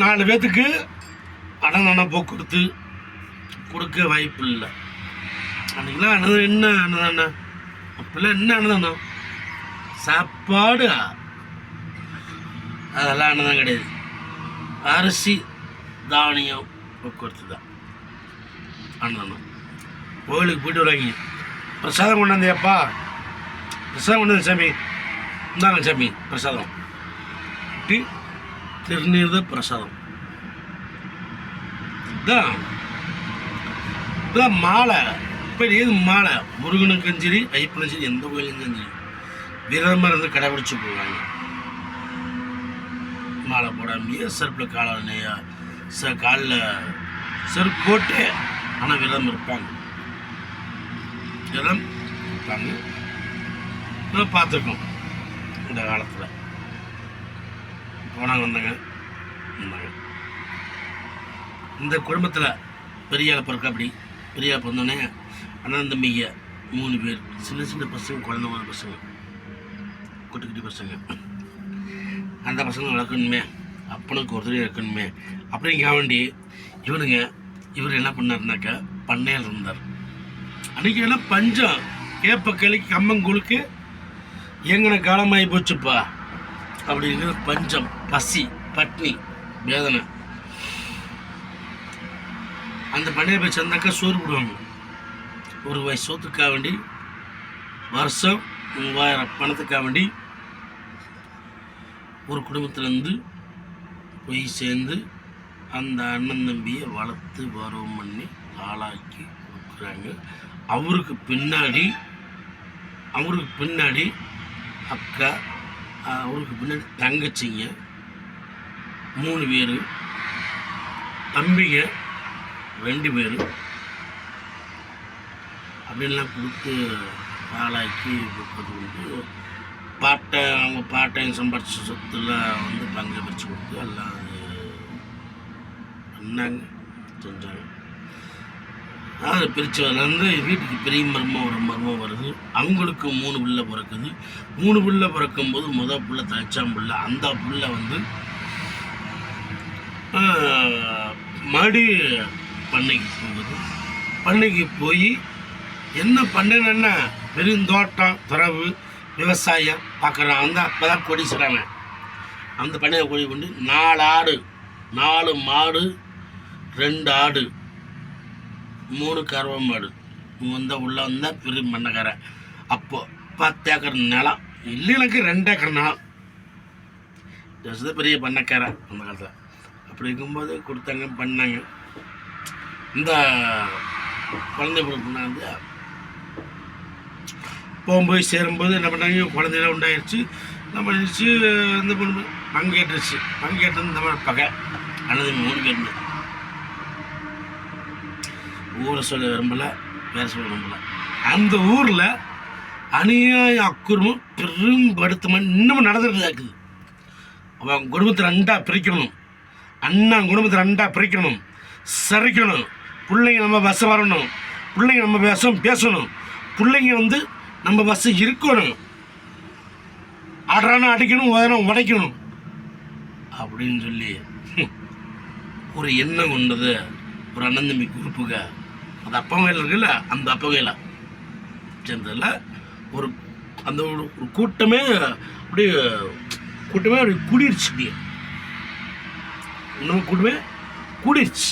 நாலு பேர்த்துக்கு அன்னதானம் போக்குவரத்து கொடுக்க வாய்ப்பு இல்லை அன்றைக்கெலாம் அன்னதானம் என்ன அன்னதானம்? அப்போல்லாம் என்ன அன்னதானம்? சாப்பாடு அதெல்லாம் அன்னதானம் கிடையாது. அரிசி தானியம் போக்குவரத்து தான். அன்னதானம். கோயிலுக்கு போயிட்டு வராங்க பிரசாதம் கொண்டாந்தியாப்பா பிரசாதம் கொண்டாந்து சாமி. இந்தாங்க சாமி பிரசாதம். டீ திருநீர்த பிரசாதம். இதான் இதான் மாலை. இப்போ இது மாலை. முருகனுக்கும் சரி ஐப்பனும் சரி எந்த கோயிலுக்கும் சரி விரதமாக இருந்து கடைபிடிச்சு போவாங்க மாலை போடாமையே செருப்பில் காலை ச காலில் செருப்பு போட்டு ஆனால் விரதம் இருப்பாங்க விரதம் இருப்பாங்க பார்த்துருக்கோம். இந்த காலத்தில். போனாங்க வந்தாங்க வந்தாங்க இந்த குடும்பத்தில் பெரிய ஆள் பிறக்க அப்படி பெரியாள் பிறந்தோடனே அண்ணன் தம்பிங்க மூணு பேர். சின்ன சின்ன பசங்க குழந்த மாதிரி பசங்க. குட்டி குட்டி பசங்க. அந்த பசங்க வளர்க்கணுமே. அப்பனுக்கு ஒருத்தர் இருக்கணுமே. அப்படிங்க வேண்டி இவனுங்க இவர் என்ன பண்ணாருனாக்கா பண்ணையில் இருந்தார். அன்றைக்கி வேணால் பஞ்சம். கேப்ப களி கம்மங்கூழுக்கு எங்கன காலமாகி போச்சுப்பா. அப்படின்னு பஞ்சம் பசி பட்னி வேதனை. அந்த பண்டிகை போய் சேர்ந்தாக்கா சோறு போடுவாங்க. ஒரு வயசு சோத்துக்காக வேண்டி வருஷம் மூவாயிரம் பணத்துக்காக வேண்டி ஒரு குடும்பத்துலேருந்து போய் சேர்ந்து அந்த அண்ணன் தம்பியை வளர்த்து பருவம் பண்ணி ஆளாக்கி கொடுக்குறாங்க. அவருக்கு பின்னாடி அவருக்கு பின்னாடி அக்கா அவருக்கு பின்னாடி தங்கச்சிங்க. மூணு பேர். தம்பிங்க ரெண்டு பேர். அப்படின்லாம் கொடுத்து ஆளாக்கி கொடுத்தது பாட்டை அவங்க பாட்டையும் சம்பாரிச்ச சொத்துல வந்து பங்கு பிரித்து கொடுத்து எல்லாம் பண்ணாங்க. செஞ்சாங்க. அது பிரித்ததுலேருந்து வீட்டுக்கு பெரிய மர்மம் ஒரு மர்மம் வருது. அவங்களுக்கு மூணு பிள்ளை பிறக்குது. மூணு பிள்ளை பிறக்கும்போது முத புள்ள தலைச்சாம் பிள்ளை அந்த புள்ள வந்து ஆஹ், மறுபடி பண்ணைக்கு போகுது. பண்ணைக்கு போய் என்ன பண்ணேன்னா பெருந்தோட்டம் துறவு விவசாயம் பார்க்குறான் அந்த அப்போ தான் கொடிச்சுறாங்க அந்த பண்ணையை கொடி கொண்டு நாலு ஆடு நாலு மாடு ரெண்டு ஆடு. மூணு கருவம் மாடு. வந்த உள்ள வந்தால் பெரிய மண்ணக்கார. அப்போது பத்து ஏக்கர் நிலம். இல்லைனுக்கு ரெண்டு ஏக்கர் நிலம். இது பெரிய பண்ணக்காரன் அந்த காலத்தில். அப்படி இருக்கும்போது கொடுத்தாங்க பண்ணாங்க. இந்த குழந்தை பிறப்புனாந்து போகும்போது சேரும்போது என்ன பண்ணாங்க குழந்தையெல்லாம் உண்டாயிருச்சு. நம்ம நினச்சி இந்த பொண்ணு பங்கேற்றுச்சு. பங்கேற்றது இந்த மாதிரி பகை. அல்லது மூணு பேருமே ஊரை சொல்ல விரும்பலை பேர சொல்ல விரும்பலை. அந்த ஊரில் அநியாய அக்குறமும் பெரும்படுத்தமாக இன்னமும் நடந்துகிட்டு இருக்குது. அவன் குடும்பத்தை ரெண்டாக பிரிக்கணும். அண்ணா குடும்பத்தை ரெண்டாக பிரிக்கணும். சரிக்கணும். பிள்ளைங்க நம்ம பஸ்ஸை வரணும். பிள்ளைங்க நம்ம பேச பேசணும். பிள்ளைங்க வந்து நம்ம பஸ்ஸு இருக்கணும். ஆடுறானா அடிக்கணும் உதனம் உடைக்கணும். அப்படின்னு சொல்லி ஒரு எண்ணம் கொண்டது ஒரு அண்ணன் தம்பி குரூப்புக அது அப்பா வகையில் இருக்குல்ல அந்த அப்பா வகையில் சேர்ந்ததில் ஒரு அந்த ஒரு கூட்டமே அப்படியே கூட்டமே அப்படி கூடிருச்சு அப்படியே. இன்னும் கூட்டமே கூடிருச்சு.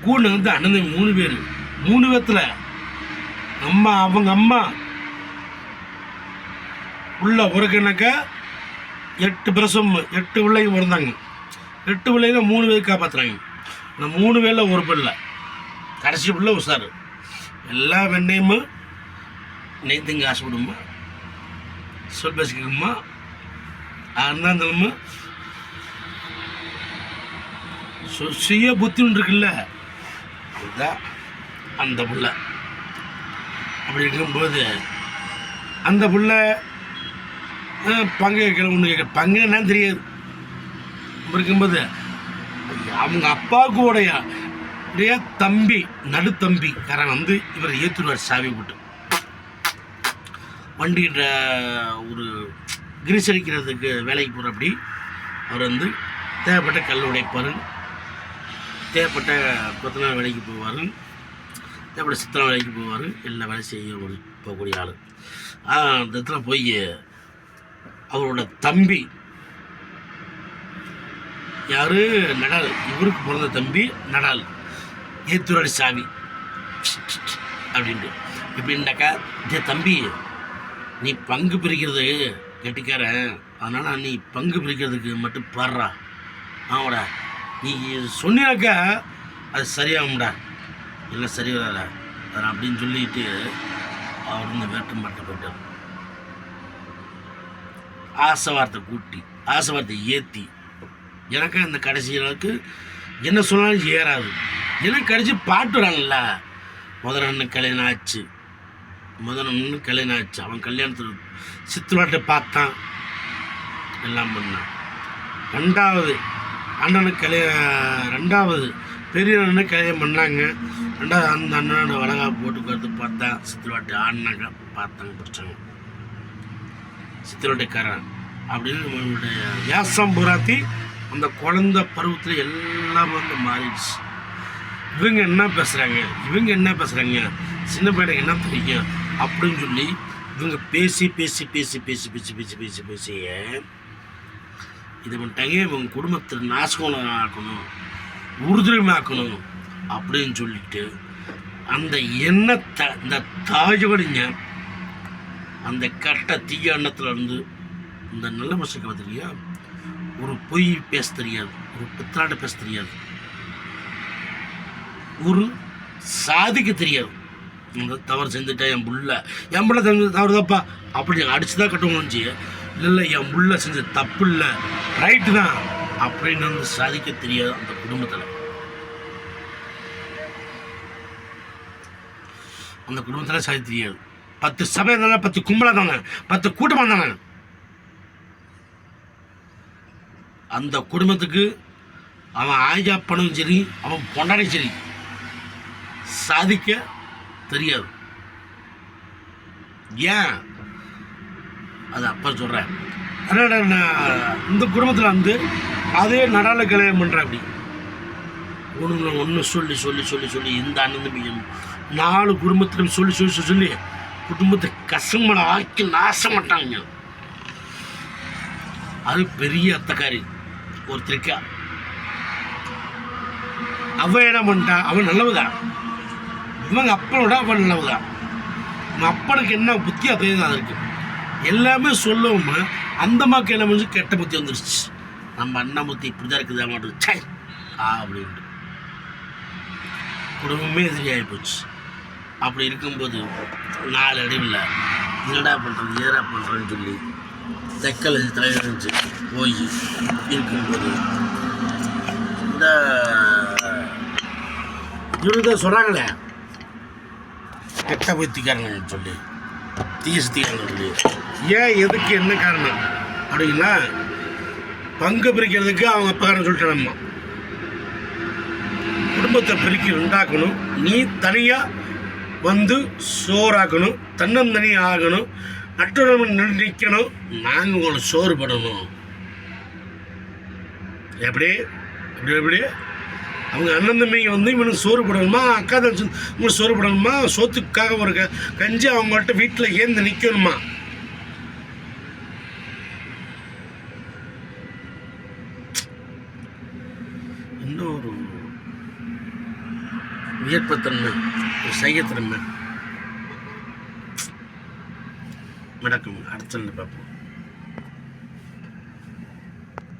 கூட வந்து அண்ணன் மூணு பேர். மூணு பேர்த்தில் அம்மா அவங்க அம்மா. உள்ள உறக்கினாக்கா எட்டு பிரசம் எட்டு பிள்ளைங்க பிறந்தாங்க. எட்டு பிள்ளைங்க மூணு பேர் காப்பாற்றுறாங்க அந்த மூணு பேரில் ஒரு பிள்ளை. கடைசி பிள்ளை உஷார் எல்லா வெண்ணையுமா நெய்த்துங்க ஆசைப்படுமா சொல் பேசிக்கணுமா அண்ணாந்தலமா சுய புத்தி ஒன்று இருக்குல்ல அதுதான் அந்த புள்ள அப்படி இருக்கும்போது அந்த புள்ள பங்கு கேட்கல ஒன்று கேட்க பங்கு என்னன்னு தெரியாது. அப்படி இருக்கும்போது அவங்க அப்பாவுக்கு உடைய உடைய தம்பி நடுத்தம்பி காரன் வந்து இவர் ஏற்றுருவார் சாவி போட்டு. வண்டின்ற ஒரு கிரீஸ் அடிக்கிறதுக்கு வேலைக்கு போகிற அப்படி அவர் வந்து தேவைப்பட்ட கல் உடைப்பார். தேவைப்பட்ட கொத்தனார் வேலைக்கு போவார். தேவைப்பட்ட சித்திரம் வேலைக்கு போவார். எல்லா வேலையும் செய்ய போகக்கூடிய ஆள். அந்த இடத்துல போய் அவரோட தம்பி யார்? நடால். இவருக்கு பிறந்த தம்பி நடால். ஏத்துராடி சாமி. அப்படின்ட்டு எப்படின்னாக்கா டே தம்பி நீ பங்கு பிரிக்கிறது கெட்டிக்காரன். அதனால் நீ பங்கு பிரிக்கிறதுக்கு மட்டும் பாடுறா. ஆமாடா. நீ சொன்னாக்கா அது சரியாகும்டா. இல்லை சரி வராத? அதான் அப்படின்னு சொல்லிட்டு அவர் இந்த வேட்டம் மாட்ட போயிட்டார் ஆசை வார்த்தை கூட்டி ஆசை வார்த்தை ஏற்றி எனக்கு அந்த கடைசி அளவுக்கு என்ன சொன்னாலும் ஏறாது. எனக்கு அடித்து பாட்டுறான்ல முதல் அண்ணு கல்யாணம் ஆச்சு முதல் அண்ணு கல்யாணம் ஆச்சு அவன் கல்யாணத்தில் சித்துலாட்டை பார்த்தான். எல்லாம் பண்ணான். ரெண்டாவது அண்ணனுக்கு கல்யாணம் ரெண்டாவது பெரிய அண்ணனுக்கு கல்யாணம் பண்ணாங்க. ரெண்டாவது அந்த அண்ணனோட வளகா போட்டு கருத்து பார்த்தா சித்திரவாட்டி ஆடினாங்க. பார்த்தாங்க பிடிச்சாங்க. சித்திரவாட்டிக்காரன் அப்படின்னு நம்மளுடைய வியாசம் புராத்தி அந்த குழந்தை பருவத்தில் எல்லாம் வந்து மாறிடுச்சு. இவங்க என்ன பேசுகிறாங்க இவங்க என்ன பேசுகிறாங்க சின்ன பையனுக்கு என்ன தெரியும் அப்படின்னு சொல்லி இவங்க பேசி பேசி பேசி பேசி பேசி பேசி பேசி பேசிய இது பண்ணிட்டாங்க. இவங்க குடும்பத்தை நாசகம் ஆக்கணும் உறுதுணையாக்கணும் அப்படின்னு சொல்லிட்டு அந்த எண்ணத்தை இந்த தாஜோடிங்க அந்த கட்ட தீய எண்ணத்தில் இருந்து இந்த நல்ல மனுஷனுக்கு பார்த்துருக்கியா ஒரு பொய் பேச தெரியாது ஒரு பித்தாட்ட பேச தெரியாது. ஒரு சாதிக்க தெரியாது. இந்த தவறு செஞ்சுட்டேன் என் புள்ள என் பிள்ளை செஞ்ச தவறு தப்பா அப்படி அடிச்சு தான் கட்டணும்னு இல்லை இல்லை என் புள்ள செஞ்ச தப்பு இல்லை ரைட்டு தான் அப்படின்னு வந்து சாதிக்க தெரியாது அந்த குடும்பத்தில். அந்த குடும்பத்தில் சாதிக்க தெரியாது. பத்து சபை இருந்தாலும் பத்து கும்பலாக தானே பத்து கூட்டமாக தானே அந்த குடும்பத்துக்கு அவன் ஆய்ஜா பணம் சரி அவன் பொண்டாடி சரி சாதிக்க தெரியாது. ஏன்? அது அப்பா சொல்கிறேன் அதனால் நான் இந்த குடும்பத்தில் வந்து அதே நடால கல்யாணம் பண்ணுறேன் அப்படி. ஒன்று ஒன்று சொல்லி சொல்லி சொல்லி சொல்லி இந்த அண்ணன் நாலு குடும்பத்திலும் சொல்லி சொல்லி சொல்லி சொல்லி குடும்பத்தை கசமலை ஆக்கி நாசமாட்டாங்க அது பெரிய அத்தக்காரி. ஒருத்தருக்கா அவன் என்ன பண்ணிட்டா அவன் நல்லவதான் இவங்க அப்பனோட அவன் தான் அவன் அப்பனுக்கு என்ன புத்தி அதே தான் இருக்குது எல்லாமே சொல்லவும் அந்த கையில் என்ன கெட்ட புத்தி வந்துருச்சு. நம்ம அண்ணன் புத்தி இப்படி தான் இருக்குது மாட்டோம் சை ஆ அப்படின்ட்டு. குடும்பமே எதிரியாகி போச்சு. அப்படி இருக்கும்போது நாலு அடிவில் என்னடா பண்ணுறது ஏடா பண்ணுறேன்னு சொல்லி தெக்கல் தலைவரிஞ்சு போய் இருக்கும்போது இந்த இவங்க சொல்கிறாங்களே கெட்ட புத்திக்காரங்கன்னு சொல்லி. தீய சொல்லி. ஏன் எதுக்கு என்ன காரணம்? அப்படின்னா பங்கு பிரிக்கிறதுக்கு அவங்க அப்பாக்காரன் நம்ம குடும்பத்தை பிரிக்க உண்டாக்கணும். நீ தனியாக வந்து சோறாக்கணும். தன்னந்தனியாக ஆகணும். நட்டுடன் நிற்கணும் நாங்கள் உங்களை சோறு படணும். எப்படி? எப்படி எப்படி? அவங்க அண்ணன் தம்பிங்க வந்து இவனுக்கு சோறு போடணுமா அக்கா தங்கச்சி இவனுக்கு சோறு போடணுமா சோத்துக்காக ஒரு க கஞ்சி அவங்கள்ட்ட வீட்டில் ஏந்து நிற்கணுமா இன்னும் ஒரு வியப்பத்தன்மை ஒரு சையத்தன்மை நடக்கும் அடுத்த பார்ப்போம்.